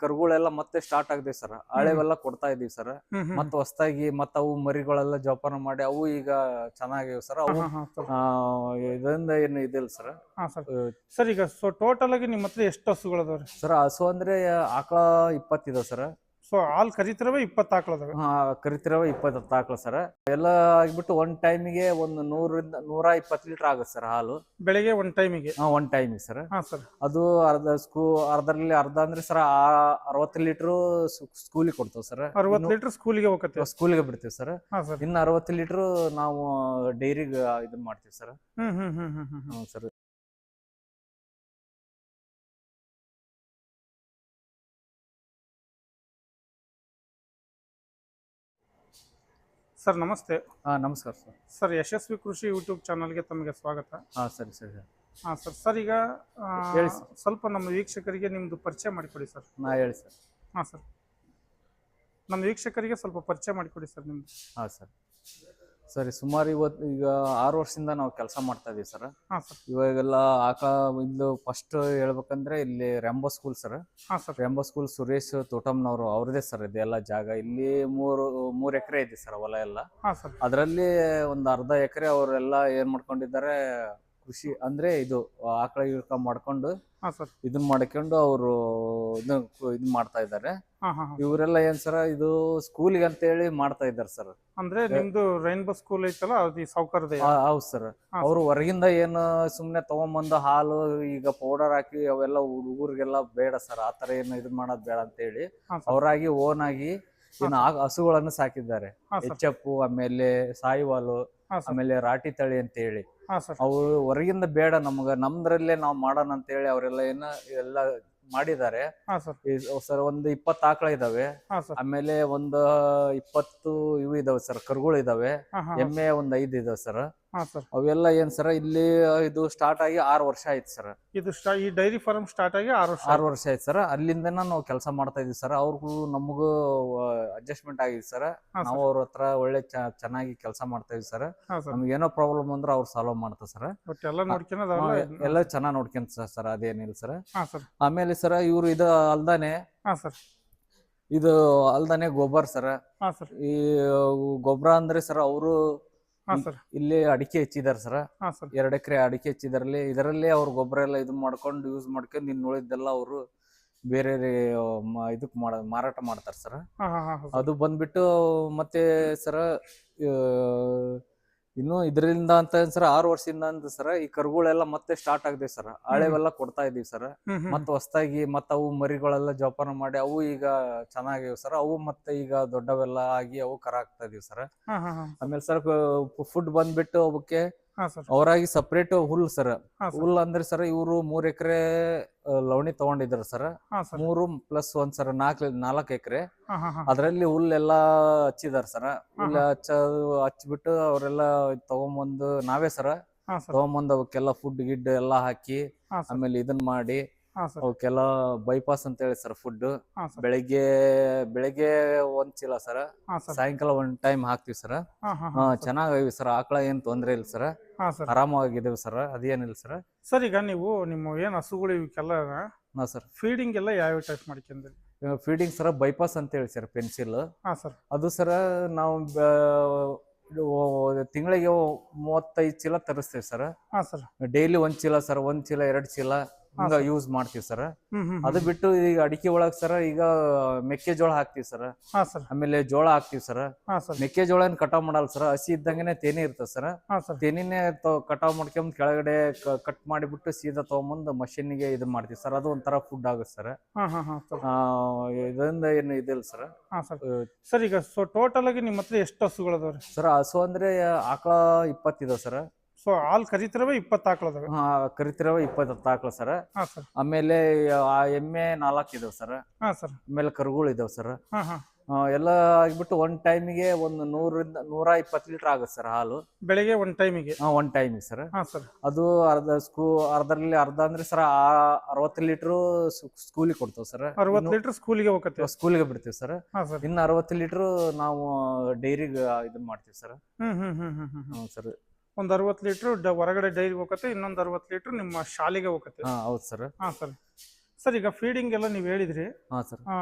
ಕರುಗಳೆಲ್ಲ ಮತ್ತೆ ಸ್ಟಾರ್ಟ್ ಆಗಿದೆ ಸರ್ ಹಳೆವೆಲ್ಲ ಕೊಡ್ತಾ ಇದೀವಿ ಸರ್ ಮತ್ತೆ ಹೊಸದಾಗಿ ಮತ್ತ ಅವು ಮರಿಗಳೆಲ್ಲ ಜೋಪಾನ ಮಾಡಿ ಅವು ಈಗ ಚೆನ್ನಾಗಿವೆ ಸರ್ ಅವು ಇದರಿಂದ ಏನು ಇದಿಲ್ಲ ಸರ್ ಸರ್ ಈಗ ಸೊ ಟೋಟಲ್ ಆಗಿ ನಿಮ್ಮ ಹತ್ರ ಎಷ್ಟು ಹಸುಗಳು ಅದಾವ್ರಿ ಸರ್ ಹಸು ಅಂದ್ರೆ ಆಕಳ ಇಪ್ಪತ್ತಿದಾವ ಸರ್ ಸೊ ಹಾಲು ಕರಿತಿರವೆ ಇಪ್ಪತ್ತು ಆಕಳದಾವೆ ಕರಿತಿರವ ಇಪ್ಪತ್ತು ಆಕಳ ಸರ್. ಎಲ್ಲ ಆಗ್ಬಿಟ್ಟು ಒಂದ್ ಟೈಮಿಗೆ ಒಂದು ನೂರಿಂದ ನೂರ ಇಪ್ಪತ್ತು ಲೀಟರ್ ಆಗುತ್ತೆ ಸರ್ ಹಾಲು. ಬೆಳಿಗ್ಗೆ ಒಂದ್ ಟೈಮಿಗೆ ಹಾ ಒಂದ್ ಟೈಮಿಗೆ ಸರ್. ಹಾ ಸರ್. ಅದು ಅರ್ಧ ಸ್ಕೂ ಅರ್ಧರಲ್ಲಿ ಅರ್ಧ ಅಂದ್ರೆ ಸರ್ ಅರವತ್ತು ಲೀಟ್ರು ಸ್ಕೂಲಿಗೆ ಕೊಡ್ತೇವೆ ಸರ್. ಅರವತ್ತು ಲೀಟರ್ ಸ್ಕೂಲಿಗೆ ಹೋಗತ್ತೆ. ಸ್ಕೂಲಿಗೆ ಬಿಡ್ತೀವಿ ಸರ್. ಇನ್ನ ಅರವತ್ತು ಲೀಟ್ರು ನಾವು ಡೈರಿಗೆ ಇದನ್ನ ಮಾಡ್ತೀವಿ ಸರ್. ಹ್ಮ್ ಹ್ಮ್ ಹ್ಮ್ ಹ್ಮ್ ಹ್ಮ್ ಹ್ಮ್. ಹ್ಞೂ ಸರ್. ಸರ್ ನಮಸ್ತೆ. ಹಾಂ ನಮಸ್ಕಾರ ಸರ್. ಸರ್ ಯಶಸ್ವಿ ಕೃಷಿ ಯೂಟ್ಯೂಬ್ ಚಾನಲ್ಗೆ ತಮಗೆ ಸ್ವಾಗತ. ಹಾಂ ಸರಿ ಸರಿ ಸರ್. ಹಾಂ ಸರ್ ಸರ್ ಈಗ ಆ, ಹೇಳಿ ಸರ್. ಸ್ವಲ್ಪ ನಮ್ಮ ವೀಕ್ಷಕರಿಗೆ ನಿಮ್ಮದು ಪರಿಚಯ ಮಾಡಿಕೊಡಿ ಸರ್. ನಾ ಹೇಳಿ ಸರ್. ಹಾಂ ಸರ್. ನಮ್ಮ ವೀಕ್ಷಕರಿಗೆ ಸ್ವಲ್ಪ ಪರಿಚಯ ಮಾಡಿಕೊಡಿ ಸರ್ ನಿಮ್ಮದು ಹಾಂ ಸರ್. ಸರಿ ಸುಮಾರು ಇವತ್ತು ಈಗ ಆರು ವರ್ಷದಿಂದ ನಾವು ಕೆಲಸ ಮಾಡ್ತಾ ಇದೀವಿ ಸರ್. ಹಾ ಸರ್. ಇವಾಗೆಲ್ಲ ಆಕ ಇದು ಫಸ್ಟ್ ಹೇಳ್ಬೇಕಂದ್ರೆ ಇಲ್ಲಿ ರೆಂಬೋ ಸ್ಕೂಲ್ ಸರ್. ಹಾ ಸರ್. ರೆಂಬೋ ಸ್ಕೂಲ್ ಸುರೇಶ್ ತೋಟಮ್ನವರು ಅವ್ರದೇ ಸರ್ ಇದೆಲ್ಲ ಜಾಗ. ಇಲ್ಲಿ ಮೂರು ಮೂರು ಎಕರೆ ಇದೆ ಸರ್ ಹೊಲ ಎಲ್ಲ. ಹಾ ಸರ್. ಅದರಲ್ಲಿ ಒಂದು ಅರ್ಧ ಎಕರೆ ಅವರೆಲ್ಲ ಏನ್ ಮಾಡ್ಕೊಂಡಿದ್ದಾರೆ ಕೃಷಿ ಅಂದ್ರೆ ಇದು ಆಕಳ ಗಿಳ್ಕ ಮಾಡ್ಕೊಂಡು ಹಾ ಸರ್. ಇದನ್ನ ಮಾಡ್ಕೊಂಡು ಅವರು ಇದ್ ಮಾಡ್ತಾ ಇದ್ದಾರೆ ಹಾ ಹಾ ಹಾ. ಇವರೆಲ್ಲ ಏನ್ ಸರ ಇದು ಸ್ಕೂಲಿಗೆ ಅಂತ ಹೇಳಿ ಮಾಡ್ತಾ ಇದ್ದಾರೆ ಸರ್. ಅಂದ್ರೆ ನಿಮ್ದು ರೈನ್ಬೋ ಸ್ಕೂಲ್ ಐತಲ್ಲ ಅದು ಸೌಕರ್ಯ ಹೌದು ಸರ್. ಅವ್ರು ಹೊರಗಿಂದ ಏನು ಸುಮ್ನೆ ತಗೊಂಬಂದು ಹಾಲು ಈಗ ಪೌಡರ್ ಹಾಕಿ ಅವೆಲ್ಲ ಹುಡುಗರಿಗೆಲ್ಲ ಬೇಡ ಸರ್ ಆತರ ಏನು ಇದು ಮಾಡೋದ್ ಬೇಡ ಅಂತ ಹೇಳಿ ಅವರಾಗಿ ಓನ್ ಆಗಿ ಇನ್ನು ಹಸುಗಳನ್ನು ಸಾಕಿದ್ದಾರೆ. ಎಚ್ ಎಫ್ ಆಮೇಲೆ ಸಾಯಿವಾಲು ಆಮೇಲೆ ರಾಟಿ ತಳಿ ಅಂತ ಹೇಳಿ ಹಾ ಸರ್. ಅವು ಹೊರಗಿಂದ ಬೇಡ ನಮ್ಗ ನಮ್ದ್ರಲ್ಲೇ ನಾವು ಮಾಡೋಣ ಅಂತ ಹೇಳಿ ಅವರೆಲ್ಲ ಏನ ಎಲ್ಲ ಮಾಡಿದ್ದಾರೆ. ಸರ್. ಒಂದು ಇಪ್ಪತ್ತು ಆಕಳ ಇದಾವೆ. ಆಮೇಲೆ ಒಂದು ಇಪ್ಪತ್ತು ಇವು ಇದಾವೆ ಸರ್ ಕರುಗಳು ಇದಾವೆ. ಎಮ್ಮೆ ಒಂದ್ ಐದು ಇದಾವೆ ಸರ್. ಅವೆಲ್ಲ ಏನ್ ಸರ್ ಇಲ್ಲಿ ಇದು ಸ್ಟಾರ್ಟ್ ಆಗಿ ಆರು ವರ್ಷ ಆಯ್ತು ಸರ್. ಇದು ಈ ಡೈರಿ ಫಾರ್ಮ್ ಸ್ಟಾರ್ಟ್ ಆಗಿ ಆರು ವರ್ಷ ಆರು ವರ್ಷ ಆಯ್ತು ಸರ್. ಅಲ್ಲಿಂದ ನಾವು ಕೆಲಸ ಮಾಡ್ತಾ ಇದೀವಿ ಸರ್. ಅವ್ರಿಗೂ ನಮಗೂ ಅಡ್ಜಸ್ಟ್ಮೆಂಟ್ ಆಗಿದೆ ಸರ್. ನಾವು ಅವ್ರ ಹತ್ರ ಒಳ್ಳೆ ಚೆನ್ನಾಗಿ ಕೆಲಸ ಮಾಡ್ತಾ ಇದೀವಿ ಸರ್. ನಮ್ಗೆ ಏನೋ ಪ್ರಾಬ್ಲಮ್ ಅಂದ್ರೆ ಅವ್ರು ಸಾಲ್ವ್ ಮಾಡ್ತಾರೆ ಸರ್. ಎಲ್ಲ ಚೆನ್ನಾಗಿ ನೋಡ್ಕೊಂತ ಸರ್ ಅದೇನಿಲ್ಲ ಸರ್. ಆಮೇಲೆ ಸರ್ ಇವ್ರು ಇದು ಅಲ್ದಾನೆ ಇದು ಅಲ್ದಾನೆ ಗೊಬ್ಬರ ಸರ್. ಈ ಗೊಬ್ಬರ ಅಂದ್ರೆ ಸರ್ ಅವರು ಇಲ್ಲಿ ಅಡಿಕೆ ಹೆಚ್ಚಿದಾರೆ ಸರ್. ಎರಡು ಎಕರೆ ಅಡಿಕೆ ಹೆಚ್ಚಿದಾರಲ್ಲಿ ಇದರಲ್ಲಿ ಅವ್ರ ಗೊಬ್ಬರ ಎಲ್ಲ ಇದು ಮಾಡ್ಕೊಂಡು ಯೂಸ್ ಮಾಡ್ಕೊಂಡು ಇನ್ನು ಉಳಿದೆಲ್ಲ ಅವರು ಬೇರೆ ಇದಕ್ ಮಾಡ ಮಾರಾಟ ಮಾಡ್ತಾರೆ ಸರ್. ಅದು ಬಂದ್ಬಿಟ್ಟು ಮತ್ತೆ ಸರ ಇನ್ನು ಇದರಿಂದ ಅಂತ ಸರ್ ಆರು ವರ್ಷದಿಂದ ಅಂತ ಸರ್ ಈ ಕರುಗಳೆಲ್ಲ ಮತ್ತೆ ಸ್ಟಾರ್ಟ್ ಆಗಿದೆ ಸರ್. ಹಳೆವೆಲ್ಲ ಕೊಡ್ತಾ ಇದೀವಿ ಸರ್. ಮತ್ತ ಹೊಸದಾಗಿ ಮತ್ತೆ ಅವು ಮರಿಗಳೆಲ್ಲ ಜೋಪಾನ ಮಾಡಿ ಅವು ಈಗ ಚೆನ್ನಾಗಿವೆ ಸರ್. ಅವು ಮತ್ತೆ ಈಗ ದೊಡ್ಡವೆಲ್ಲ ಆಗಿ ಅವು ಕರ ಆಗ್ತಾ ಇದೀವಿ ಸರ್ ಆಮೇಲೆ ಸರ್ ಫುಡ್ ಬಂದ್ಬಿಟ್ಟು ಅವಕ್ಕೆ ಅವರಾಗಿ ಸಪ್ರೇಟ್ ಹುಲ್ ಸರ್. ಹುಲ್ ಅಂದ್ರೆ ಸರ್ ಇವರು ಮೂರ್ ಎಕರೆ ಲವಣಿ ತಗೊಂಡಿದ್ರು ಸರ್. ಮೂರು ಪ್ಲಸ್ ಒಂದ್ ಸರ್ ನಾಲ್ಕು ನಾಲ್ಕು ಎಕರೆ. ಅದ್ರಲ್ಲಿ ಹುಲ್ ಎಲ್ಲಾ ಹಚ್ಚಿದಾರ ಸರ್. ಹುಲ್ ಹಚ್ಚ ಹಚ್ಚಬಿಟ್ಟು ಅವರೆಲ್ಲ ತಗೊಂಬಂದು ನಾವೇ ಸರ ತಗೊಂಬಂದು ಅವಕ್ಕೆಲ್ಲ ಫುಡ್ ಗಿಡ್ ಎಲ್ಲಾ ಹಾಕಿ ಆಮೇಲೆ ಇದನ್ನ ಮಾಡಿ ಅವಕ್ಕೆಲ್ಲ ಬೈಪಾಸ್ ಅಂತ ಹೇಳಿ ಸರ್ ಫುಡ್ ಬೆಳಿಗ್ಗೆ ಬೆಳಿಗ್ಗೆ ಒಂದ್ ಚೀಲ ಸರ್. ಸಾಯಂಕಾಲ ಒಂದ್ ಟೈಮ್ ಹಾಕ್ತಿವಿ ಸರ್. ಹಾ ಸರ್. ಆಕಳ ಏನ್ ತೊಂದ್ರೆ ಇಲ್ಲ ಸರ್. ಆರಾಮವಾಗಿದ್ದೇವೆ ಸರ್. ಆರಾಮಾಗಿದ್ದೇವೆ ಸರ್. ಅದೇನಿಲ್ಲ ಸರ್. ಸರ್ ಈಗ ನೀವು ನಿಮ್ಮ ಏನ್ ಹಸುಗಳು ಇವಕ್ಕೆಲ್ಲ ಸರ್. ಫೀಡಿಂಗ್ ಎಲ್ಲ ಯಾವ ಟೈಪ್ ಮಾಡ್ಕೊಂಡ್ರಿ? ಫೀಡಿಂಗ್ ಸರ್ ಬೈಪಾಸ್ ಅಂತ ಹೇಳಿ ಸರ್ ಪೆನ್ಸಿಲ್ ಹಾ ಸರ್. ಅದು ಸರ ನಾವು ತಿಂಗಳಿಗೆ ಮೂವತ್ತೈದು ಚೀಲ ತರಿಸ್ತೇವೆ ಸರ್. ಹಾ ಸರ್. ಡೈಲಿ ಒಂದ್ ಚೀಲ ಸರ್. ಒಂದ್ ಚೀಲ ಎರಡ್ ಚೀಲ. ಹಿಂಗ ಯೂಸ್ ಮಾಡ್ತೀವಿ ಸರ್. ಅದು ಬಿಟ್ಟು ಈಗ ಅಡಿಕೆ ಒಳಗ್ ಸರ್ ಈಗ ಮೆಕ್ಕೆಜೋಳ ಹಾಕ್ತಿವಿ ಸರ್. ಹಾ ಸರ್. ಆಮೇಲೆ ಜೋಳ ಹಾಕ್ತಿವಿ ಸರ್. ಮೆಕ್ಕೆಜೋಳ ಏನ್ ಕಟಾವ್ ಮಾಡಲ್ಲ ಸರ್. ಹಸಿ ಇದ್ದಂಗೆನೆ ತೇನಿ ಇರ್ತದೆ ಸರ್. ತೆನಿನೇ ಕಟಾವ್ ಮಾಡ್ಕೊಂಡ್ ಕೆಳಗಡೆ ಕಟ್ ಮಾಡಿಬಿಟ್ಟು ಸೀದಾ ತಗೊಂಬಂದ್ ಮಷಿನ್ಗೆ ಇದು ಮಾಡ್ತೀವಿ ಸರ್. ಅದು ಒಂಥರ ಫುಡ್ ಆಗುತ್ತೆ ಸರ್. ಇದರಿಂದ ಏನು ಇದಿಲ್ಲ ಸರ್. ಸರ್. ಸರ್ ಈಗ ಸೊ ಟೋಟಲ್ ಆಗಿ ನಿಮ್ಮ ಹತ್ರ ಎಷ್ಟು ಹಸುಗಳು ಅದಾವ್ರಿ ಸರ್ ಹಸು ಅಂದ್ರೆ ಆಕಳ ಇಪ್ಪತ್ತಿದಾವ ಸರ್. ಸೊ ಹಾಲು ಕರಿತಿರವೆ ಇಪ್ಪತ್ತು ಆಕಳದಾವೆ? ಕರಿತಿರವ ಇಪ್ಪತ್ತು ಆಕಳ ಸರ್. ಹಾ ಸರ್. ಆಮೇಲೆ ಆ ಎಮ್ಮೆ ನಾಲ್ಕು ಇದಾವೆ ಸರ್. ಹಾ ಸರ್. ಆಮೇಲೆ ಕರುಗಳು ಇದಾವೆ ಸರ್. ಹಾ ಹಾ. ಎಲ್ಲ ಆಗಿಬಿಟ್ಟು ಒಂದ್ ಟೈಮಿಗೆ ಒಂದು ನೂರಿಂದ ನೂರ ಇಪ್ಪತ್ತು ಲೀಟರ್ ಆಗುತ್ತೆ ಸರ್ ಹಾಲು. ಬೆಳಿಗ್ಗೆ ಒಂದ್ ಟೈಮಿಗೆ? ಹಾ, ಒಂದ್ ಟೈಮಿಗೆ ಸರ್. ಹಾ ಸರ್. ಅದು ಅರ್ಧ ಸ್ಕೂ ಅರ್ಧಲ್ಲಿ ಅರ್ಧ ಅಂದ್ರೆ ಸರ್ ಅರವತ್ತು ಲೀಟ್ರು ಸ್ಕೂಲಿಗೆ ಕೊಡ್ತೇವೆ ಸರ್. ಅರವತ್ತು ಲೀಟರ್ ಸ್ಕೂಲಿಗೆ ಹೋಗತ್ತೆ? ಸ್ಕೂಲಿಗೆ ಬಿಡ್ತೀವಿ ಸರ್. ಇನ್ನ ಸರ್. ಇನ್ನು ಅರವತ್ತು ಲೀಟ್ರು ನಾವು ಡೈರಿಗೆ ಇದನ್ನ ಮಾಡ್ತೀವಿ ಸರ್. ಹ್ಮ್ ಹ್ಮ್ ಹ್ಮ್ ಹ್ಮ್ ಹ್ಮ್ ಹ್ಞೂ ಸರ್. ಒಂದ್ ಅರವತ್ತು ಲೀಟರ್ ಹೊರಗಡೆ ಡೈರಿಗೆ ಹೋಗತ್ತೆ ಇನ್ನೊಂದ್ ಅರವತ್ತು ಲೀಟರ್ ನಿಮ್ಮ ಶಾಲೆಗೆ ಹೋಗತ್ತೆ. ಹಾ ಹೌದು ಸರ್. ಹಾ ಸರ್. ಸರ್ ಈಗ ಫೀಡಿಂಗ್ ಎಲ್ಲ ನೀವು ಹೇಳಿದ್ರಿ. ಹಾ ಸರ್. ಆ,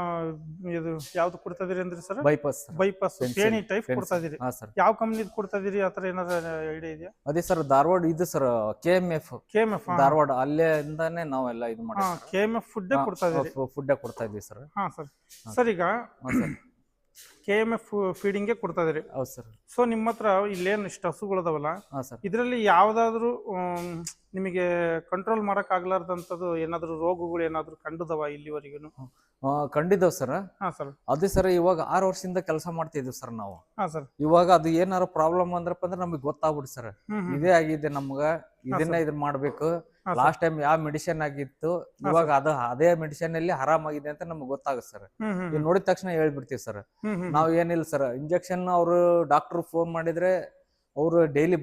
ಇದು ಯಾವ್ದು ಕೊಡ್ತಾ ಇದೀರಿ ಅಂದ್ರಿ sir? Bypass sir. Bypass Pencil, ಪೇಣಿ ಟೈಪ್. ಕೊಡ್ತಾ ಇದೀರಿ. ಹಾ ಸರ್. ಯಾವ ಕಂಪ್ನಿದ್ ಕೊಡ್ತಾ ಇದೀರಿ? ಆತರ ಏನಾರ ಐಡಿಯಾ ಇದೆಯಾ? ಅದೇ ಸರ್ ಧಾರವಾಡ ಇದು sir K M F K M F Dharwad ಅಲ್ಲೇ ಇಂದಾನೆ ನಾವೆಲ್ಲ ಇದು ಕೆ ಎಂ ಎಫ್ ಫುಡ್ ಕೊಡ್ತಾ ಇದೀರಿ. ಫುಡ್ ಕೊಡ್ತಾ ಇದೀವಿ ಸರ್. ಹಾ ಸರ್. ಸರ್ ಈಗ ಹಾ sir. K M F feeding ಕೊಡ್ತಾ ಇದ್ರಿ ಹೌದು ಸರ್. ಸೊ ನಿಮ್ಮ ಹತ್ರ ಇಲ್ಲೇನು ಇಷ್ಟು ಹಸುಗಳದಾವಲ್ಲ? ಹಾ ಸರ್. ಇದರಲ್ಲಿ ಯಾವ್ದಾದ್ರು ನಿಮಗೆ ಕಂಟ್ರೋಲ್ ಮಾಡಕ್ ಆಗ್ಲಾರ್ದಂತದ್ದು ಏನಾದ್ರು ರೋಗಗಳು ಏನಾದ್ರು ಕಂಡದವ ಇಲ್ಲಿವರೆಗೂ ಕಂಡಿದ್ದಾವ್ ಸರ್. ಹಾ ಸರ್. ಅದೇ ಸರ್ ಇವಾಗ ಆರು ವರ್ಷದಿಂದ ಕೆಲಸ ಮಾಡ್ತಿದ್ವಿ ಸರ್ ನಾವು. ಹಾ ಸರ್. ಇವಾಗ ಅದು ಏನಾರ ಪ್ರಾಬ್ಲಮ್ ಅಂದ್ರಪ್ಪ ಅಂದ್ರೆ ನಮಗೆ ಗೊತ್ತಾಗ್ಬಿಡಿ ಸರ್. ಇದೇ ಆಗಿದೆ ನಮ್ಗ. ಇದನ್ನ ಇದನ್ನ ಮಾಡ್ಬೇಕು. ಲಾಸ್ಟ್ ಟೈಮ್ ಯಾವ ಮೆಡಿಸಿನ್ ಆಗಿತ್ತು ಇವಾಗ ಅದು ಅದೇ ಮೆಡಿಸಿನ್ ಅಲ್ಲಿ ಆರಾಮಾಗಿದೆ ಅಂತ ನಮ್ಗೆ ಗೊತ್ತಾಗುತ್ತೆ ಸರ್. ಹ್ಮ್ ನೋಡಿದ ತಕ್ಷಣ ಹೇಳ್ಬಿಡ್ತೀವಿ ಸರ್. ನಾವ್ ಏನಿಲ್ಲ ಸರ್. ಇಂಜೆಕ್ಷನ್ ಅವರು ಡಾಕ್ಟರ್ ಫೋನ್ ಮಾಡಿದ್ರೆ ಅವರು ಡೈಲಿ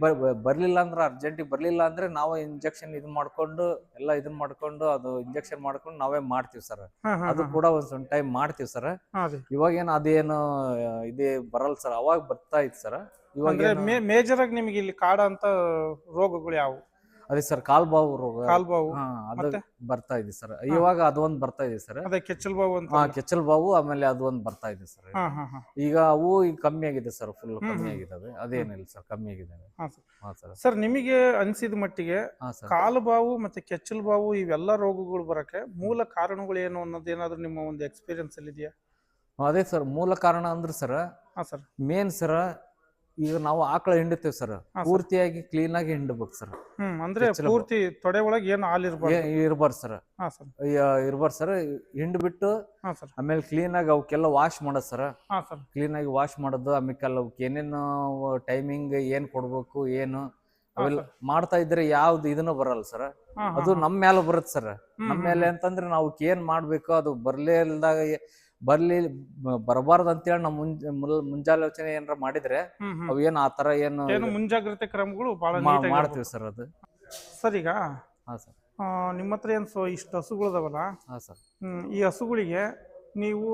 ಬರಲಿಲ್ಲ ಅಂದ್ರೆ ಅರ್ಜೆಂಟಿಗೆ ಬರಲಿಲ್ಲ ಅಂದ್ರೆ ನಾವು ಇಂಜೆಕ್ಷನ್ ಇದು ಮಾಡ್ಕೊಂಡು ಎಲ್ಲ ಇದನ್ನ ಮಾಡ್ಕೊಂಡು ಅದು ಇಂಜೆಕ್ಷನ್ ಮಾಡ್ಕೊಂಡು ನಾವೇ ಮಾಡ್ತೀವಿ ಸರ್ ಅದು ಕೂಡ ಒಂದ್ ಟೈಮ್ ಮಾಡ್ತೀವಿ ಸರ್ ಇವಾಗ ಏನು ಅದೇನು ಇದೇ ಬರಲ್ಲ ಸರ್ ಅವಾಗ ಬರ್ತಾ ಇತ್ತು ಸರ್ ಇವಾಗ ಮೇಜರ್ ಆಗಿ ನಿಮಗೆ ಇಲ್ಲಿ ಕಾಡ ಅಂತ ರೋಗಗಳು ಯಾವುವು ಅದೇ ಸರ್ ಕಾಲ್ಬಾವು ರೋಗ. ಕಾಲ್ಬಾವು. ಹಾ ಅದು ಮತ್ತೆ? ಬರ್ತಾ ಇದೆ ಸರ್. ಇವಾಗ ಅದು ಒಂದ್ ಬರ್ತಾ ಇದೆ ಸರ್. ಅದೇ ಕೆಚ್ಚಲ್ ಬಾವು ಅಂತ. ಹಾ ಕೆಚ್ಚಲ್ ಬಾವು ಆಮೇಲೆ ಅದು ಒಂದ್ ಬರ್ತಾ ಇದೆ ಸರ್. ಹಾ ಹಾ ಹಾ. ಈಗ ಅವು ಈಗ ಕಮ್ಮಿ ಆಗಿದೆ ಸರ್ ಫುಲ್ ಕಮ್ಮಿ ಆಗಿದೆ ಅದೇನಿಲ್ಲ ಸರ್ ಕಮ್ಮಿ ಆಗಿದ್ದಾವೆ ಹಾ ಸರ್. ಹಾ ಸರ್. ಸರ್ ನಿಮಗೆ ಅನ್ಸಿದ ಮಟ್ಟಿಗೆ ಹಾ ಸರ್. ಕಾಲು ಬಾವು ಮತ್ತೆ ಕೆಚ್ಚಲ್ ಬಾವು ಇವೆಲ್ಲ ರೋಗಗಳು ಬರಕ್ಕೆ ಮೂಲ ಕಾರಣಗಳು ಏನು ಅನ್ನೋದು ಏನಾದ್ರು ನಿಮ್ಮ ಒಂದು ಎಕ್ಸ್ಪೀರಿಯನ್ಸ್ ಅಲ್ಲಿ ಇದೆಯಾ ಅದೇ ಸರ್ ಮೂಲ ಕಾರಣ ಅಂದ್ರೆ ಸರ್ ಹಾ ಸರ್. ಮೇನ್ ಸರ್ ಈಗ ನಾವು ಆಕಳ ಹಿಂಡುತ್ತೇವೆ ಸರ್ ಪೂರ್ತಿಯಾಗಿ ಕ್ಲೀನ್ ಆಗಿ ಹಿಂಡಬೇಕು ಸರ್ ಹ್ಮ್ ಅಂದ್ರೆ. ಪೂರ್ತಿ ತೊಡೆ ಒಳಗೆ ಏನು ಹಾಲು ಇರ್ಬಾರ್ದು? ಇರ್ಬಾರ್ದು ಸರ್ ಹಾ ಸರ್ ಇರ್ಬಾರ್ದು ಸರ್ ಹಿಂಡ್ಬಿಟ್ಟು ಹಾ ಸರ್ ಆಮೇಲೆ ಕ್ಲೀನ್ ಆಗಿ ಅವಕ್ಕೆಲ್ಲ ವಾಶ್ ಮಾಡೋದು ಸರ್ ಹಾ ಸರ್ ಕ್ಲೀನ್ ಆಗಿ ವಾಶ್ ಮಾಡೋದು ಆಮೇಲೆ ಅವಕ್ಕೆ ಏನೇನು ಟೈಮಿಂಗ್ ಏನ್ ಕೊಡ್ಬೇಕು ಏನು ಅವೆಲ್ಲ ಮಾಡ್ತಾ ಇದ್ರೆ ಯಾವ್ದು ಇದನ್ನು ಬರಲ್ಲ ಸರ್ ಹಾ ಅದು ನಮ್ಮ ಮೇಲೆ ಬರುತ್ತೆ ಸರ್ ನಮ್ಮ ಮೇಲೆ ಅಂತಂದ್ರೆ ನಾವು ಏನ್ ಮಾಡ್ಬೇಕು ಅದು ಬರ್ಲೇ ಇಲ್ದಾಗ ಬರ್ಲಿ ಬರಬಾರ್ದು ಅಂತೇಳಿ ನಾವು ಮುಂಜ ಮುಂಜಾಲೋಚನೆ ಏನಾರ ಮಾಡಿದ್ರೆ ಅವು ಏನ್ ಆ ತರ ಏನು ಏನು ಮುಂಜಾಗ್ರತೆ ಕ್ರಮಗಳು ಬಹಳ ನೀಟಾಗಿ ಮಾಡ್ತೀವಿ ಸರ್ ಅದು. ಸರ್ ಈಗ ಹಾ ಸರ್. ನಿಮ್ಮ ಹತ್ರ ಏನು ಸೊ ಇಷ್ಟು ಹಸುಗಳದಾವಲ್ಲ? ಹಾ ಸರ್. ಈ ಹಸುಗಳಿಗೆ ನೀವು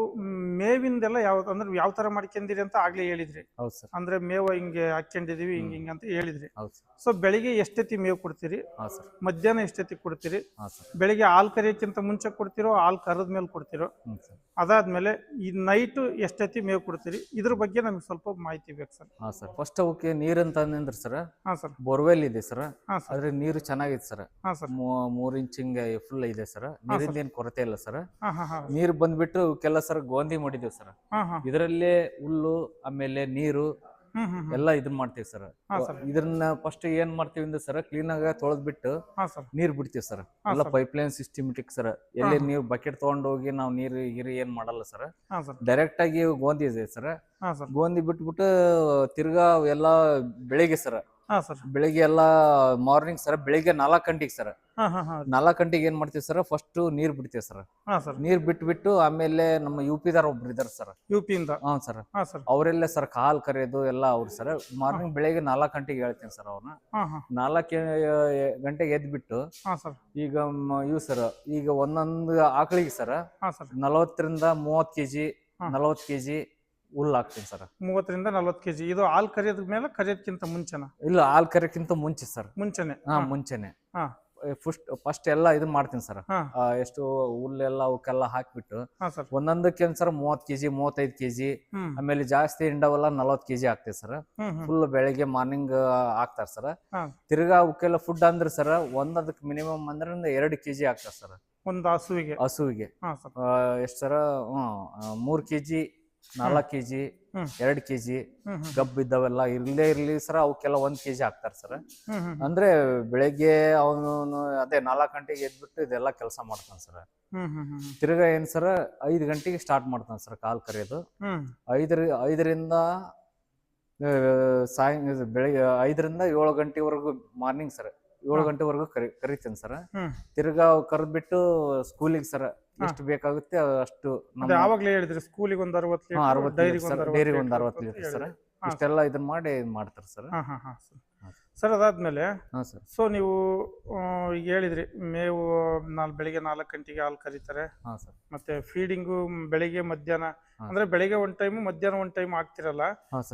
ಮೇವಿಂದೆಲ್ಲ ಯಾವ ಅಂದ್ರೆ ಯಾವ ತರ ಮಾಡ್ಕೊಂಡಿರಿ ಅಂತ ಆಗ್ಲೇ ಹೇಳಿದ್ರಿ. ಹೌದು ಸರ್. ಅಂದ್ರೆ ಮೇವು ಹಿಂಗೆ ಹಾಕೊಂಡಿದೀವಿ ಹಿಂಗೆ ಹಿಂಗೆ ಅಂತ ಹೇಳಿದ್ರಿ. ಹೌದು ಸರ್. ಸೊ ಬೆಳಿಗ್ಗೆ ಎಷ್ಟೆತ್ತಿ ಮೇವು ಕೊಡ್ತೀರಿ? ಹಾ ಸರ್. ಮಧ್ಯಾಹ್ನ ಎಷ್ಟೆತ್ತಿ ಕೊಡ್ತೀರಿ? ಹಾ ಸರ್. ಬೆಳಿಗ್ಗೆ ಹಾಲು ಕರಿಯೋಕ್ಕಿಂತ ಮುಂಚೆ ಕೊಡ್ತಿರೋ ಹಾಲು ಕರೆದ ಮೇಲೆ ಕೊಡ್ತಿರೋ? ಹ್ಞೂ ಸರ್. ಅದಾದ್ಮೇಲೆ ಈ ನೈಟು ಎಷ್ಟೈತಿ ಮೇವು ಕೊಡ್ತೀರಿ? ಇದ್ರ ಬಗ್ಗೆ ನಮ್ಗೆ ಸ್ವಲ್ಪ ಮಾಹಿತಿ ಬೇಕು ಸರ್. ಹಾಂ ಸರ್ ಫಸ್ಟ್ ಅವಕ್ಕೆ ಅಂತ ಅಂದ್ರೆ ಸರ್? ಹಾಂ ಸರ್. ಬೋರ್ವೆಲ್ ಇದೆ ಸರ್. ಹಾಂ ಸರ್. ಆದ್ರೆ ನೀರು ಚೆನ್ನಾಗಿದೆ ಸರ್. ಹಾಂ ಸರ್. ಮೂರ್ ಇಂಚ್ ಹಿಂಗೆ ಫುಲ್ ಇದೆ ಸರ್. ನೀರಿಂದ ಏನ್ ಕೊರತೆ ಇಲ್ಲ ಸರ್. ಹಾಂ ಹಾಂ ಹಾಂ. ನೀರು ಬಂದ್ಬಿಟ್ಟು ಕೆಲ ಸರ್ ಗೋಂದಿ ಮಾಡಿದೀವಿ ಸರ್. ಹಾಂ ಹಾಂ. ಇದರಲ್ಲೇ ಹುಲ್ಲು ಆಮೇಲೆ ನೀರು ಎಲ್ಲ ಇದನ್ನ ಮಾಡ್ತೀವಿ ಸರ್. ಇದನ್ನ ಫಸ್ಟ್ ಏನ್ ಮಾಡ್ತೀವಿ ಅಂದ್ರೆ ಸರ್ ಕ್ಲೀನ್ ಆಗ ತೊಳೆದ್ಬಿಟ್ಟು ಬಿಟ್ಟು ನೀರ್ ಬಿಡ್ತೀವಿ ಸರ್. ಎಲ್ಲ ಪೈಪ್ ಲೈನ್ ಸಿಸ್ಟಮೆಟಿಕ್ ಸರ್. ಎಲ್ಲಿ. ನೀವು ಬಕೆಟ್ ತಗೊಂಡ್ ಹೋಗಿ ನಾವು ನೀರು ಗಿರಿ ಏನ್ ಮಾಡಲ್ಲ ಸರ್. ಡೈರೆಕ್ಟ್ ಆಗಿ ಗೋಂದಿ ಇದೆ ಸರ್. ಗೋಂದಿ ಬಿಟ್ಬಿಟ್ಟು ತಿರ್ಗಾ ಎಲ್ಲ ಬೆಳಿಗ್ಗೆ ಸರ್. ಹಾಂ ಸರ್. ಬೆಳಿಗ್ಗೆ ಎಲ್ಲ ಮಾರ್ನಿಂಗ್ ಸರ್ ಬೆಳಿಗ್ಗೆ ನಾಲ್ಕು ಗಂಟೆಗೆ ಸರ್ ಹಾಂ ಹಾಂ ಹಾಂ. ನಾಲ್ಕು ಗಂಟೆಗೆ ಏನ್ ಮಾಡ್ತೀವಿ ಸರ್ ಫಸ್ಟ್ ನೀರ್ ಬಿಡ್ತೀವಿ ಸರ್ ನೀರ್ ಸರ್. ನೀರ್ ಬಿಟ್ಬಿಟ್ಟು ಆಮೇಲೆ ನಮ್ಮ ಯು ಪಿದಾರ ಒಬ್ರು ಇದಾರೆ ಸರ್ ಯು ಇಂದ? ಹಾ ಸರ್ ಹಾಂ ಸರ್. ಅವರೆಲ್ಲ ಸರ್ ಕಾಲ್ ಕರೆಯೋದು ಎಲ್ಲ ಅವ್ರು ಸರ್ ಮಾರ್ನಿಂಗ್ ಬೆಳಿಗ್ಗೆ ನಾಲ್ಕು ಗಂಟೆಗೆ ಹೇಳ್ತೀನಿ ಸರ್ ಅವ್ರನ್ನ ಹಾಂ ಹಾಂ. ನಾಲ್ಕು ಗಂಟೆಗೆ ಎದ್ಬಿಟ್ಟು ಬಿಟ್ಟು ಸರ್. ಈಗ ಮ- ಇವು ಸರ್ ಈಗ ಒಂದೊಂದು ಆಕಳಿಗೆ ಸರ್ ಹಾಂ ಸರ್. ನಲವತ್ತರಿಂದ ಮೂವತ್ತು ಕೆಜಿ. ನಲವತ್ತು ಕೆ ಜಿ ಹುಲ್ಲು ಹಾಕ್ತೀನಿ ಸರ್. ಮೂವತ್ತರಿಂದ ನಲ್ವತ್ತು ಕೆಜಿ. ಇದು ಹಾಲ್ ಕರಿಯೋದ ಮೇಲೆ ಕರಿಯೋದಕ್ಕಿಂತ ಮುಂಚೆನ? ಇಲ್ಲ ಹಾಲ್ ಕರೆಯಕ್ಕಿಂತ ಮುಂಚೆ ಸರ್. ಮುಂಚೆನೆ? ಹಾ ಮುಂಚೆನೆ. ಹಾ. ಫಸ್ಟ್ ಫಸ್ಟ್ ಎಲ್ಲ ಇದನ್ನ ಮಾಡ್ತೀನಿ ಸರ್. ಹಾ. ಎಷ್ಟು ಹುಲ್ಲೆಲ್ಲ ಅವಕ್ಕೆಲ್ಲ ಹಾಕ್ಬಿಟ್ಟು ಹಾಂ ಸರ್. ಒಂದೊಂದಕ್ಕೆ ಸರ್ ಮೂವತ್ತು ಕೆಜಿ ಮೂವತ್ತೈದು ಕೆಜಿ ಹ್ಮ್. ಆಮೇಲೆ ಜಾಸ್ತಿ ಹಿಂಡವೆಲ್ಲ ನಲವತ್ತು ಕೆಜಿ ಹಾಕ್ತೀವಿ ಸರ್. ಹ್ಮ್ ಹ್ಮ್. ಫುಲ್ ಬೆಳಿಗ್ಗೆ ಮಾರ್ನಿಂಗ್ ಹಾಕ್ತಾರ ಸರ್. ಹಾ. ತಿರ್ಗಾ ಅವಕ್ಕೆಲ್ಲ ಫುಡ್ ಅಂದ್ರೆ ಸರ್ ಒಂದದಕ್ಕೆ ಮಿನಿಮಮ್ ಅಂದ್ರೆ ಒಂದು ಎರಡು ಕೆಜಿ ಹಾಕ್ತಾರ ಸರ್. ಒಂದು ಹಸುವಿಗೆ? ಹಸುವಿಗೆ. ಹಾಂ ಸರ್. ಎಷ್ಟು ಸರ? ಹ್ಮ್ ಮೂರ್ ಕೆಜಿ ನಾಲ್ಕು ಕೆಜಿ ಎರಡ್ ಕೆಜಿ ಗಬ್ ಇದ್ದಾವೆಲ್ಲ ಇರ್ಲೇ ಇರ್ಲಿ ಸರ್ ಅವಕ್ಕೆಲ್ಲ ಒಂದ್ ಕೆಜಿ ಹಾಕ್ತಾರ ಸರ್. ಅಂದ್ರೆ ಬೆಳಿಗ್ಗೆ ಅವನು ಅದೇ ನಾಲ್ಕು ಗಂಟೆಗೆ ಎದ್ಬಿಟ್ಟು ಇದೆಲ್ಲ ಕೆಲಸ ಮಾಡ್ತಾನೆ ಸರ್. ತಿರ್ಗಾ ಏನ್ ಸರ್ ಐದು ಗಂಟೆಗೆ ಸ್ಟಾರ್ಟ್ ಮಾಡ್ತಾನೆ ಸರ್ ಕಾಲ್ ಕರೆಯೋದು. ಐದರ ಐದರಿಂದ ಸಾಯ ಬೆಳಿಗ್ಗೆ ಐದರಿಂದ ಏಳು ಗಂಟೆವರೆಗೂ ಮಾರ್ನಿಂಗ್ ಸರ್. ಏಳು. ಗಂಟೆವರೆಗೂ ಕರಿ ಕರಿತೀನಿ ಸರ್. ತಿರ್ಗಾ ಕರೆದ್ಬಿಟ್ಟು ಸ್ಕೂಲಿಗೆ ಸರ್ ಎಷ್ಟು ಬೇಕಾಗುತ್ತೆ ಅಷ್ಟು ಅದೇ ಯಾವಾಗ್ಲೇ ಹೇಳಿದ್ರಿ ಸ್ಕೂಲಿಗೆ ಒಂದ್ ಅರವತ್ತು ಹಾ, ಅರವತ್ತು ಡೈರಿಗೆ ಲೀಟರ್ ಒಂದು ಸರ್, ಡೈರಿಗೆ ಒಂದು ಅರವತ್ತು ಲೀಟರ್ ಸರ್. ಇಷ್ಟೆಲ್ಲ ಇದನ್ನ ಮಾಡಿ ಇದ್ ಮಾಡ್ತಾರೆ ಸರ್. ಹಾಂ ಹಾಂ ಹಾಂ ಸರ್. ಅದಾದ್ಮೇಲೆ ಹಾ ಸರ್. ಸೊ ನೀವು ಆ, ಈಗ ಹೇಳಿದ್ರಿ ಮೇವು ನಾಲ್ ಬೆಳಿಗ್ಗೆ ನಾಲ್ಕು ಗಂಟೆಗೆ ಹಾಲು ಕರೀತಾರೆ. ಹಾ ಸರ್. ಮತ್ತೆ ಫೀಡಿಂಗು ಬೆಳಿಗ್ಗೆ ಮಧ್ಯಾಹ್ನ. ಅಂದ್ರೆ ಬೆಳಿಗ್ಗೆ ಒಂದ್ ಟೈಮ್ ಮಧ್ಯಾಹ್ನ ಒಂದ್ ಟೈಮ್ ಆಗ್ತಿರಲ್ಲ.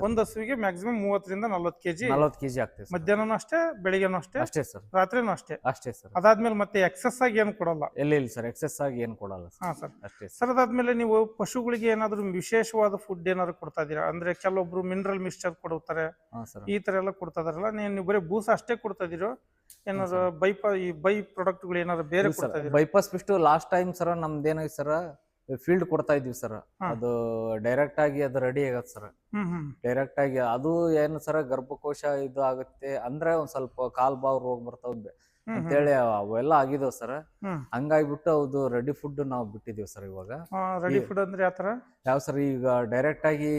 ಒಂದ್ ಹಸುವಿಗೆ ಮ್ಯಾಕ್ಸಿಮಮ್ ಮೂವತ್ತರಿಂದ ನಲ್ವತ್ತು ಕೆಜಿ ನಲ್ವತ್ತು ಕೆಜಿ ಆಗ್ತದೆ ಮಧ್ಯಾಹ್ನ ಮಧ್ಯಾಹ್ನನೂ ಅಷ್ಟೇ ಬೆಳಿಗ್ಗೆನೂ ಅಷ್ಟೇ ಅಷ್ಟೇ ಸರ್. ರಾತ್ರಿನೂ ಅಷ್ಟೇ. ಅಷ್ಟೇ ಸರ್. ಅದಾದ್ಮೇಲೆ ಮತ್ತೆ ಎಕ್ಸಸ್ ಆಗಿ ಏನು ಕೊಡಲ್ಲ. ಎಲ್ಲಿ ಇಲ್ಲ ಸರ್ ಎಕ್ಸಸ್ ಆಗಿ ಏನು ಕೊಡಲ್ಲ ಹಾ ಸರ್. ಅಷ್ಟೇ ಸರ್. ಅದಾದ್ಮೇಲೆ ನೀವು ಪಶುಗಳಿಗೆ ಏನಾದ್ರು ವಿಶೇಷವಾದ ಫುಡ್ ಏನಾದ್ರು ಕೊಡ್ತಾ ಇದೀರಾ ಅಂದ್ರೆ ಕೆಲವೊಬ್ರು ಮಿನರಲ್ ಮಿಕ್ಸ್ಚರ್ ಕೊಡುತ್ತಾರೆ. ಈ ತರ ಎಲ್ಲ ಕೊಡ್ತಾ ಇದಾರಲ್ಲ ನೀವು ಬರೀ ಬೂಸ್ ಅಷ್ಟೇ ಕೊಡ್ತಾ ಇದೀರೋ ಏನಾದ್ರು ಬೈ ಈ ಬೈ ಪ್ರಾಡಕ್ಟ್ಗಳು ಏನಾದ್ರು ಬೇರೆ ಕೊಡ್ತಾ ಬೈಪಾಸ್ ಬಿಟ್ಟು ಲಾಸ್ಟ್ ಟೈಮ್ ಸರ್ ನಮ್ದು ಏನಾಗಿ ಸರ್ ಫೀಲ್ಡ್ ಕೊಡ್ತಾ ಇದೀವಿ ಸರ್. ಅದು ಡೈರೆಕ್ಟ್ ಆಗಿ ಅದು ರೆಡಿ ಆಗತ್ತೆ ಸರ್. ಡೈರೆಕ್ಟ್ ಆಗಿ ಅದು ಏನು ಸರ್ ಗರ್ಭಕೋಶ ಇದು ಆಗುತ್ತೆ ಅಂದ್ರೆ ಒಂದ್ ಸ್ವಲ್ಪ ಕಾಲ್ ಬಾವ್ ರೋಗ ಬರ್ತಾವ ಅಂತೇಳಿ ಅವೆಲ್ಲ ಆಗಿದಾವ್ ಸರ್. ಹಂಗಾಗ್ಬಿಟ್ಟು ಅದು ರೆಡಿ ಫುಡ್ ನಾವು ಬಿಟ್ಟಿದೀವಿ ಸರ್ ಇವಾಗ. ರೆಡಿ ಫುಡ್ ಅಂದ್ರೆ ಯಾವ ತರ? ಯಾವ ಸರ್ ಈಗ ಡೈರೆಕ್ಟ್ ಆಗಿ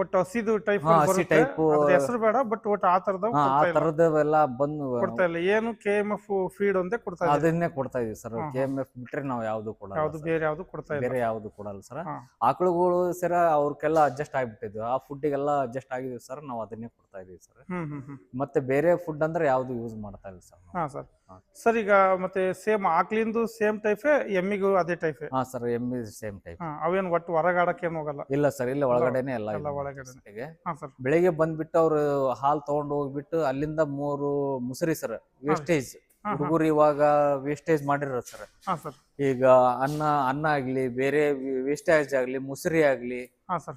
ಒಟ್ಟು ಹಸಿದು ಟೈಪ್ ಹಸಿ ಟೈಪ್ ಹೆಸರು ಬೇಡ ಬಟ್ ಒಟ್ಟು ಆ ತರದ ಆ ತರದವೆಲ್ಲ ಬಂದು ಕೊಡ್ತಾ ಇಲ್ಲ. ಏನು ಕೆ ಎಂ ಎಫ್ ಫೀಡ್ ಒಂದೇ ಕೊಡ್ತಾ ಅದನ್ನೇ ಕೊಡ್ತಾ ಇದೀವಿ ಸರ್ ಕೆ ಎಂ ಎಫ್ ಬಿಟ್ರೆ ನಾವು ಯಾವ್ದು ಕೊಡಲ್ಲ ಯಾವ್ದು ಬೇರೆ ಯಾವ್ದು ಕೊಡ್ತಾ ಇಲ್ಲ. ಬೇರೆ ಯಾವ್ದು ಕೊಡಲ್ಲ ಸರ್. ಆಕಳುಗಳು ಸರ ಅವ್ರಕ್ಕೆಲ್ಲ ಅಡ್ಜಸ್ಟ್ ಆಗಿಬಿಟ್ಟಿದ್ವಿ. ಆ ಫುಡ್ಡಿಗೆಲ್ಲ ಅಡ್ಜಸ್ಟ್ ಆಗಿದೀವಿ ಸರ್ ನಾವು ಅದನ್ನೇ ಕೊಡ್ತಾ ಇದೀವಿ ಸರ್ ಮತ್ತೆ ಬೇರೆ ಫುಡ್ ಅಂದ್ರೆ ಯಾವ್ದು ಯೂಸ್ ಮಾಡ್ತಾ ಇಲ್ಲ ಸರ್ ಹಾ ಸರ್. ಸರ್ ಈಗ ಮತ್ತೆ ಸೇಮ್ ಆಕ್ಲಿಂದು ಸೇಮ್ ಟೈಪೇ ಎಮ್ಮಿಗೂ ಅದೇ ಟೈಪ್ ಹಾ ಸರ್ ಎಮ್ಮಿ ಸೇಮ್ ಟೈಪ್ ಅವೇನ್ ಒಟ್ಟು ಹೊರಗಾಡಕ್ಕೆ ಏನು ಹೋಗಲ್ಲ? ಇಲ್ಲ ಸರ್ ಇಲ್ಲ ಒಳಗಡೆನೆ ಎಲ್ಲ ಎಲ್ಲ ಇದು ಹಾ ಸರ್. ಬೆಳಿಗ್ಗೆ ಬಂದ್ಬಿಟ್ಟು ಅವ್ರು ಹಾಲ್ ತಗೊಂಡು ಹೋಗ್ಬಿಟ್ಟು ಅಲ್ಲಿಂದ ಮೂರು ಮುಸರಿ ಸರ್ ವೇಸ್ಟೇಜ್. ಹುಡುಗರು ಇವಾಗ ವೇಸ್ಟೇಜ್ ಮಾಡಿರೋ ಸರ್. ಈಗ ಅನ್ನ ಅನ್ನ ಆಗ್ಲಿ ಬೇರೆ ವೇಸ್ಟೇಜ್ ಆಗ್ಲಿ ಮುಸರಿ ಆಗ್ಲಿ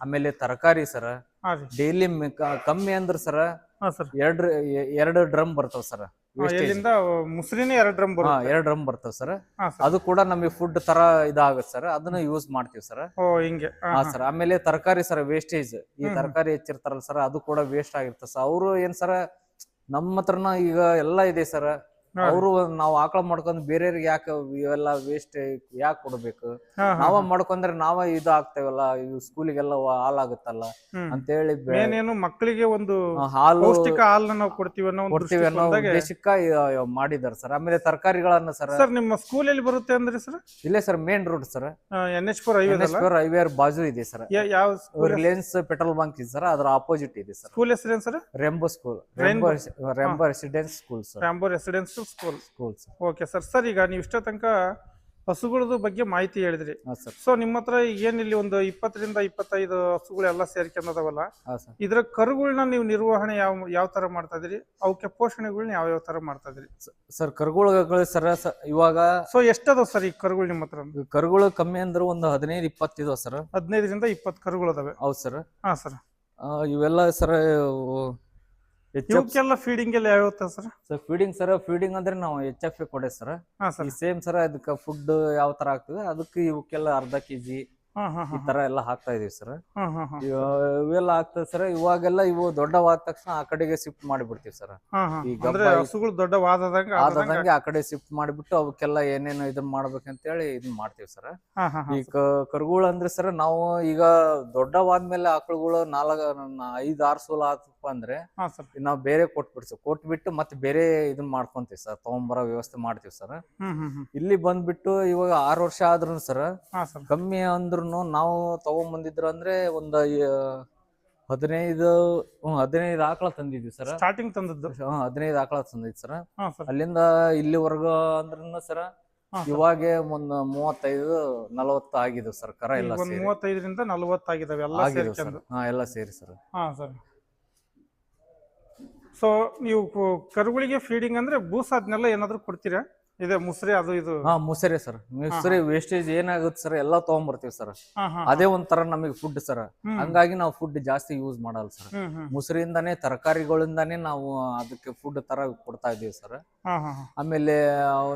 ಆಮೇಲೆ ತರಕಾರಿ ಸರ್. ಡೈಲಿ ಕಮ್ಮಿ ಅಂದ್ರ ಸರ್ ಎರಡ್ ಎರಡು ಡ್ರಮ್ ಬರ್ತಾವ ಸರ್. ಎಲ್ಲಿಂದ ಮುಸ್ರಿನೇ ಎರಡು ಡ್ರಮ್ ಬರುತ್ತೆ. ಎರಡು ಡ್ರಮ್ ಬರ್ತವೆ ಸರ್. ಅದು ಕೂಡ ನಮಗೆ ಫುಡ್ ತರ ಇದಾಗುತ್ತೆ ಸರ್. ಅದನ್ನ ಯೂಸ್ ಮಾಡ್ತೀವಿ ಸರ್. ಓ ಹಿಂಗೆ. ಹಾ. ಸರ್. ಆಮೇಲೆ ತರಕಾರಿ ಸರ್ ವೇಸ್ಟೇಜ್ ಈ ತರಕಾರಿ ಹೆಚ್ಚಿರ್ತಾರಲ್ಲ ಸರ್ ಅದು ಕೂಡ ವೇಸ್ಟ್ ಆಗಿರ್ತದೆ ಸರ್. ಅವರು ಏನ್ ಸರ್ ನಮ್ಮ ಹತ್ರನ ಈಗ ಎಲ್ಲ ಇದೆ ಸರ್. ಅವರು ನಾವು ಆಕಳ ಮಾಡ್ಕೊಂಡ್ ಬೇರೆಯವ್ರಿಗೆ ಯಾಕೆ ಇವೆಲ್ಲ ವೇಸ್ಟ್ ಯಾಕೆ ಕೊಡ್ಬೇಕು? ನಾವ. ಮಾಡ್ಕೊಂಡ್ರೆ ನಾವ ಇದು ಆಗ್ತೇವಲ್ಲ ಇದು ಸ್ಕೂಲಿಗೆಲ್ಲ ಹಾಲಾಗುತ್ತಲ್ಲ ಆಗುತ್ತಲ್ಲ? ಅಂತೇಳಿ ಹೇಳಿ ಮೇನ್ ಮಕ್ಕಳಿಗೆ ಒಂದು ಹಾಲು ಪೌಷ್ಟಿಕ ಹಾಲನ್ನ ನಾವು ಕೊಡ್ತೀವಿ ಅನ್ನೋ ಒಂದು ಕೊಡ್ತೀವಿ ಅನ್ನೋ ಉದ್ದೇಶಕ್ಕ ಮಾಡಿದಾರೆ ಸರ್. ಆಮೇಲೆ ತರಕಾರಿಗಳನ್ನ ಸರ್ ಸರ್ ನಿಮ್ಮ ಸ್ಕೂಲ್ ಎಲ್ಲಿ ಬರುತ್ತೆ ಅಂದ್ರೆ ಸರ್? ಇಲ್ಲೇ sir main road sir. N H four highway highway ಬಾಜು ಇದೆ ಸರ್. ಯಾವ ರಿಲಯನ್ಸ್ ಪೆಟ್ರೋಲ್ ಬಂಕ್ ಇದೆ ಸರ್ ಅದ್ರ ಆಪೋಸಿಟ್ ಇದೆ ಸರ್. ಸ್ಕೂಲ್ ಹೆಸರೇನು sir? Rainbow school Rainbow Rainbow residence school sir. Rainbow residential school. School sir. Okay sir. Sir ಈಗ ನೀವು ಇಷ್ಟ ತನಕ ಹಸುಗಳದ ಬಗ್ಗೆ ಮಾಹಿತಿ ಹೇಳಿದ್ರಿ. ಹಾಂ ಸರ್. ಸೊ ನಿಮ್ಮ ಹತ್ರ ಏನಿಲ್ಲಿ ಒಂದು ಇಪ್ಪತ್ತರಿಂದ ಇಪ್ಪತ್ತೈದು ಹಸುಗಳೆಲ್ಲ ಸೇರ್ಕೊಂಡದವಲ್ಲ ಹಾ ಸರ್. ಇದ್ರ ಕರುಗಳನ್ನ ನೀವು ನಿರ್ವಹಣೆ ಯಾವ ಯಾವ ತರ ಮಾಡ್ತಾ ಇದ್ರಿ ಅವಕ್ಕೆ ಪೋಷಣೆಗಳನ್ನ ಯಾವ ಯಾವ ತರ ಮಾಡ್ತಾ ಇದ್ರಿ ಸರ್ ಕರುಗಳು ಸರ್ ಸ- ಇವಾಗ ಸೊ ಎಷ್ಟದ ಸರ್ ಈ ಕರುಗಳು ನಿಮ್ಮ ಹತ್ರ? ಕರುಗಳು ಕಮ್ಮಿ ಅಂದ್ರೆ ಒಂದು ಹದಿನೈದು ಇಪ್ಪತ್ತಿದ್ವ ಸರ್. ಹದಿನೈದರಿಂದ ಇಪ್ಪತ್ತು ಕರುಗಳು ಅದಾವೆ. ಹೌದು ಸರ್. ಹಾ ಸರ್. ಇವೆಲ್ಲ ಸರ್ ಇವಕ್ಕೆಲ್ಲ ಫೀಡಿಂಗ್ ಎಲ್ಲ ಯಾವ sir sir feeding sir feeding ಅಂದ್ರೆ ನಾವು ಎಚ್ ಎಫ್ ಕೊಡೆ ಸರ್ ಈ ಸೇಮ್ ಸರ್ ಅದಕ್ಕೆ ಫುಡ್ ಯಾವ ತರ ಆಗ್ತದೆ ಅದಕ್ಕೆ ಇವಕ್ಕೆಲ್ಲ ಅರ್ಧ ಕೆಜಿ ಈ ತರ ಎಲ್ಲ ಹಾಕ್ತಾ ಇದೀವಿ ಸರ್ ಇವೆಲ್ಲ ಆಗ್ತದೆ ಸರ್ ಇವಾಗೆಲ್ಲ ಇವು ದೊಡ್ಡವಾದ ತಕ್ಷಣ ಆ ಕಡೆಗೆ ಶಿಫ್ಟ್ ಮಾಡಿಬಿಡ್ತೀವಿ ಸರ್ ಹಸುಗಳು ದೊಡ್ಡವಾದಂಗೆ ಆದಂಗೆ ಆ ಕಡೆ ಶಿಫ್ಟ್ ಮಾಡಿಬಿಟ್ಟು ಅವಕ್ಕೆಲ್ಲ ಏನೇನು ಇದನ್ನ ಮಾಡ್ಬೇಕಂತೇಳಿ ಇದನ್ನ ಮಾಡ್ತೀವಿ ಸರ್ ಈ ಕರುಗಳು ಅಂದ್ರೆ ಸರ್ ನಾವು ಈಗ ದೊಡ್ಡವಾದ್ಮೇಲೆ ಆಕಳುಗಳು ನಾಲ್ಕ ಐದ್ ಆರ್ ಸೋಲ ಆತಪ್ಪ ಅಂದ್ರೆ ಹಾ ಸರ್. ನಾವು ಬೇರೆ ಕೊಟ್ಬಿಡ್ತೀವಿ ಕೊಟ್ಬಿಟ್ಟು ಮತ್ತೆ ಬೇರೆ ಇದನ್ನ ಮಾಡ್ಕೊಂತೀವಿ ಸರ್. ತಗೊಂಬರೋ ವ್ಯವಸ್ಥೆ ಮಾಡ್ತೀವಿ ಸರ್. ಹ್ಮ್ ಹ್ಮ್ ಹ್ಮ್. ಇಲ್ಲಿ ಬಂದ್ಬಿಟ್ಟು ಇವಾಗ ಆರು ವರ್ಷ ಆದ್ರೂ ಸರ್ ಹಾ ಸರ್. ಕಮ್ಮಿ ಅಂದ್ರೂ ನಾವು ತಗೊಂಬಂದಿದ್ರು ಅಂದ್ರೆ ಒಂದ್ ಐ- ಹದಿನೈದು ಹ್ಮ್ ಹದಿನೈದು ಆಕಳ ತಂದಿದ್ವಿ ಸರ್. ಸ್ಟಾರ್ಟಿಂಗ್ ತಂದದ್ದು. ಹದಿನೈದು ಆಕಳ ತಂದಿದ್ ಸರ್. ಹಾ ಸರ್. ಅಲ್ಲಿಂದ ಇಲ್ಲಿವರೆಗೂ ಅಂದ್ರೂ ಸರ್ ಇವಾಗ ಒಂದ್ ಮೂವತ್ತೈದು ನಲವತ್ತು ಆಗಿದ್ವು ಸರ್ ಕರ ಎಲ್ಲ ಒಂದ್ ಸೇರಿ. ಮೂವತ್ತೈದರಿಂದ ನಲವತ್ತಾಗಿದಾವೆ ಎಲ್ಲ ಆಗಿದ್ವು ಸರ್. ಸೇರ್ಕೊಂಡು. ಹಾ ಎಲ್ಲ ಸೇರಿ ಸರ್. ಹಾ ಸರ್. ಸೊ ನೀವು ಕರುಗಳಿಗೆ ಫೀಡಿಂಗ್ ಅಂದರೆ ಬೂಸ್ ಅದನ್ನೆಲ್ಲ ಏನಾದರೂ ಕೊಡ್ತೀರಾ? ಇದೆ ಮುಸ್ರಿ ಅದು ಇದು. ಹಾ ಮುಸರಿ ಸರ್. ಮುಸರಿ ವೇಸ್ಟೇಜ್ ಏನಾಗುತ್ತೆ ಸರ್ ಎಲ್ಲ ತಗೊಂಡ್ಬರ್ತೀವಿ ಸರ್. ಹಾ ಹಾ ಅದೇ ಒಂಥರ ನಮಗೆ ಫುಡ್ ಸರ್. ಹಂಗಾಗಿ ನಾವು ಫುಡ್ ಜಾಸ್ತಿ ಯೂಸ್ ಮಾಡಲ್ಲ ಸರ್. ಹ್ಮ್ ಹ್ಮ್. ಮುಸರಿಯಿಂದಾನೇ ತರಕಾರಿಗಳಿಂದಾನೇ ನಾವು ಅದಕ್ಕೆ ಫುಡ್ ತರ ಕೊಡ್ತಾ ಇದೀವಿ ಸರ್. ಹಾ ಹಾ ಹಾ. ಆಮೇಲೆ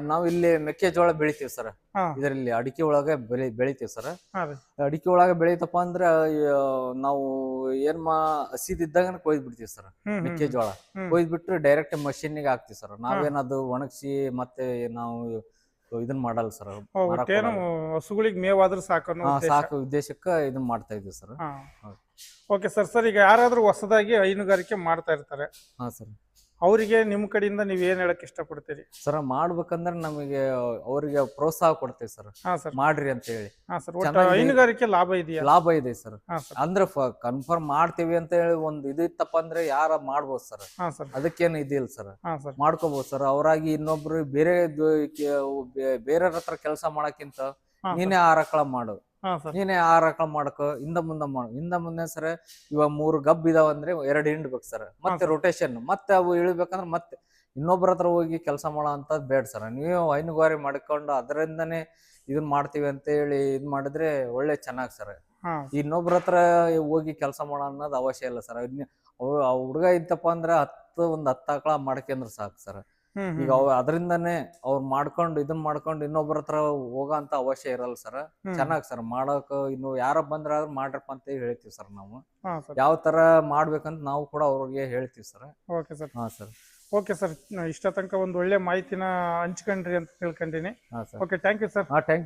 ನಾವು ಇಲ್ಲಿ ಮೆಕ್ಕೆಜೋಳ ಬೆಳಿತೀವಿ ಸರ್. ಹಾ. ಇದರಲ್ಲಿ ಅಡಿಕೆ ಒಳಗೆ ಬೆಳಿ ಬೆಳಿತೀವಿ ಸರ್. ಹಾ ರೀ. ಅಡಿಕೆ ಒಳಗೆ ಬೆಳಿತಪ್ಪ ಅಂದ್ರೆ ಆ, ನಾವು ಏನ್ ಮಾ ಹಸಿದಿದ್ದಾಗ ಕೊಯ್ದು ಬಿಡ್ತೀವಿ ಸರ್. ಹ್ಮ್ ಹ್ಮ್ ಮೆಕ್ಕೆಜೋಳ. ಹ್ಮ್. ಕೊಯ್ದು ಬಿಟ್ರೆ ಡೈರೆಕ್ಟ್ ಮಷೀನ್ಗೆ ಹಾಕ್ತಿವಿ ಸರ್. ನಾವೇನದು ಒಣಗಿಸಿ ಮತ್ತೆ ನಾವು ಇದನ್ನ ಮಾಡಲ್ಲ ಸರ್. ಒಟ್ಟೇನು ಹಸುಗಳಿಗೆ ಮೇವಾದ್ರೂ ಸಾಕು ಅನ್ನೋ ಉದ್ದೇಶ. ಸಾಕು. ಉದ್ದೇಶಕ್ಕೆ ಇದನ್ನ ಮಾಡ್ತಾ ಇದೀವಿ ಸರ್. ಹಾ. ಹೌದು. ಓಕೆ ಸರ್ ಸರ್ ಈಗ ಯಾರಾದ್ರೂ ಹೊಸದಾಗಿ ಹೈನುಗಾರಿಕೆ ಮಾಡ್ತಾ ಇರ್ತಾರೆ ಹಾ ಸರ್. ಅವರಿಗೆ ನಿಮ್ಮ ಕಡೆಯಿಂದ ನೀವು ಏನ್ ಹೇಳಕ್ ಇಷ್ಟಪಡ್ತೀರಿ? ಸರ್ ಮಾಡ್ಬೇಕಂದ್ರೆ ನಮಗೆ ಅವರಿಗೆ ಪ್ರೋತ್ಸಾಹ ಕೊಡ್ತೇವೆ ಸರ್. ಹಾ ಸರ್. ಮಾಡ್ರಿ ಅಂತ ಹೇಳಿ. ಹಾ ಸರ್ ಒಟ್ಟು ಚೆನ್ನಾಗಿ- ಹೈನುಗಾರಿಕೆ ಲಾಭ ಇದೆಯಾ? ಲಾಭ ಇದೆ ಸರ್. ಅಂದ್ರ ಸರ್. ಅಂದ್ರೆ ಕನ್ಫರ್ಮ್ ಮಾಡ್ತೀವಿ ಅಂತ ಹೇಳಿ ಒಂದ್ ಇದು ಇತ್ತಪ್ಪ ಅಂದ್ರೆ ಯಾರ ಮಾಡ್ಬೋದು ಸರ್. ಹಾ ಸರ್. ಅದಕ್ಕೇನು ಇದಿಲ್ಲ ಸರ್. ಹಾ ಸರ್. ಮಾಡ್ಕೋಬಹುದು ಸರ್. ಅವರಾಗಿ ಇನ್ನೊಬ್ರು ಬೇರೆ ಬೇರೆಯವ್ರ ಹತ್ರ ಕೆಲಸ ಮಾಡಕ್ಕಿಂತ ಹಾ ನೀನೇ ಆರಕಳ ಮಾಡು. ಹಾ ಸರ್ ನೀನೇ ಆ ಆಕಳ ಮಾಡ್ಕೋ ಹಿಂದ ಮುಂದ ಮಾಡ. ಹಿಂದ ಮುಂದೆ ಸರ್ ಇವಾಗ ಮೂರು ಗಬ್ ಇದಾವ ಅಂದ್ರೆ ಎರಡು ಹಿಂಡ್ಬೇಕು ಸರ್. ಮತ್ತೆ. ರೊಟೇಷನ್ ಮತ್ತೆ ಅವು ಇಳಿಬೇಕಂದ್ರೆ ಮತ್ತೆ ಇನ್ನೊಬ್ಬರ ಹತ್ರ ಹೋಗಿ ಕೆಲಸ ಮಾಡೋ ಅಂತದ್ ಬೇಡ ಸರ್. ನೀವು ಹೈನುಗಾರಿ ಮಾಡ್ಕೊಂಡು ಅದರಿಂದನೇ ಇದನ್ ಮಾಡ್ತೀವಿ ಅಂತ ಹೇಳಿ ಇದ್ ಮಾಡಿದ್ರೆ ಒಳ್ಳೆ ಚೆನ್ನಾಗ್ ಸರ್. ಇನ್ನೊಬ್ರ ಹತ್ರ ಹೋಗಿ ಕೆಲಸ ಮಾಡೋ ಅನ್ನೋದು ಅವಶ್ಯ ಇಲ್ಲ ಸರ್. ಹುಡುಗ ಇತ್ತಪ್ಪ ಅಂದ್ರೆ ಹತ್ತು ಒಂದ್ ಹತ್ತು ಆಕಳ ಮಾಡ್ಕೊಂಡ್ರೆ ಸಾಕು ಸರ್. ಈಗ ಅವ್ ಅದರಿಂದನೇ ಅವ್ರು ಮಾಡ್ಕೊಂಡು ಇದನ್ ಮಾಡ್ಕೊಂಡು ಇನ್ನೊಬ್ಬರ ಹತ್ರ ಹೋಗೋ ಅಂತ ಅವಶ್ಯ ಇರಲ್ಲ ಸರ್. ಚೆನ್ನಾಗ್ ಸರ್ ಮಾಡಕ್ ಇನ್ನು ಯಾರ ಬಂದ್ರಾದ್ರೂ ಮಾಡ್ರಪ್ಪ ಅಂತ ಹೇಳ್ತೀವಿ ಸರ್ ನಾವು. ಯಾವ ತರ ಮಾಡ್ಬೇಕಂತ ನಾವು ಕೂಡ ಅವ್ರಿಗೆ ಹೇಳ್ತೀವಿ ಸರ್. Okay sir. ಹಾ ಸರ್. ಓಕೆ ಸರ್ ಇಷ್ಟ ತನಕ ಒಂದು ಒಳ್ಳೆ ಮಾಹಿತಿನ ಹಂಚ್ಕೊಂಡ್ರಿ ಅಂತ ತಿಳ್ಕೊಂಡಿನಿ. Okay thank you sir. ಹಾ ಥ್ಯಾಂಕ್ ಯು.